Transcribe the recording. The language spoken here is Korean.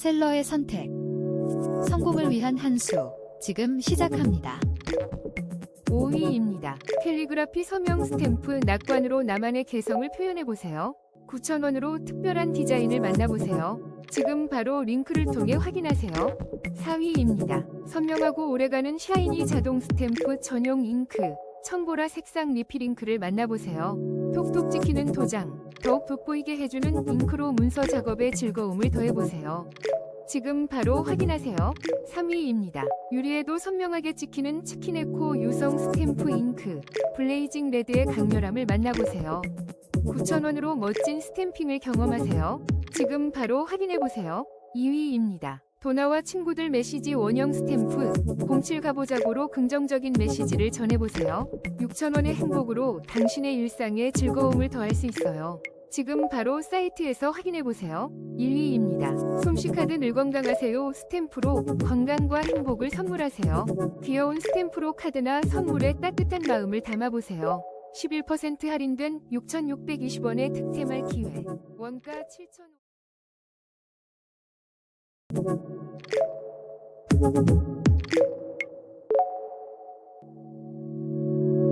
셀러의 선택. 성공을 위한 한 수. 지금 시작합니다. 5위입니다. 캘리그라피 서명 스탬프 낙관으로 나만의 개성을 표현해보세요. 9,000원으로 특별한 디자인을 만나보세요. 지금 바로 링크를 통해 확인하세요. 4위입니다. 선명하고 오래가는 샤이니 자동 스탬프 전용 잉크, 청보라 색상 리필 잉크를 만나보세요. 톡톡 찍히는 도장, 더욱 돋보이게 해주는 잉크로 문서 작업에 즐거움을 더해보세요. 지금 바로 확인하세요. 3위입니다. 유리에도 선명하게 찍히는 치킨에코 유성 스탬프 잉크, 블레이징 레드의 강렬함을 만나보세요. 9,000원으로 멋진 스탬핑을 경험하세요. 지금 바로 확인해보세요. 2위입니다. 도나와 친구들 메시지 원형 스탬프 07 가보자고로 긍정적인 메시지를 전해보세요. 6,000원의 행복으로 당신의 일상에 즐거움을 더할 수 있어요. 지금 바로 사이트에서 확인해보세요. 1위입니다. 솜씨카드 늘 건강하세요 스탬프로 건강과 행복을 선물하세요. 귀여운 스탬프로 카드나 선물에 따뜻한 마음을 담아보세요. 11% 할인된 6,620원의 득템할 기회. 원가 7,000원. Thank you.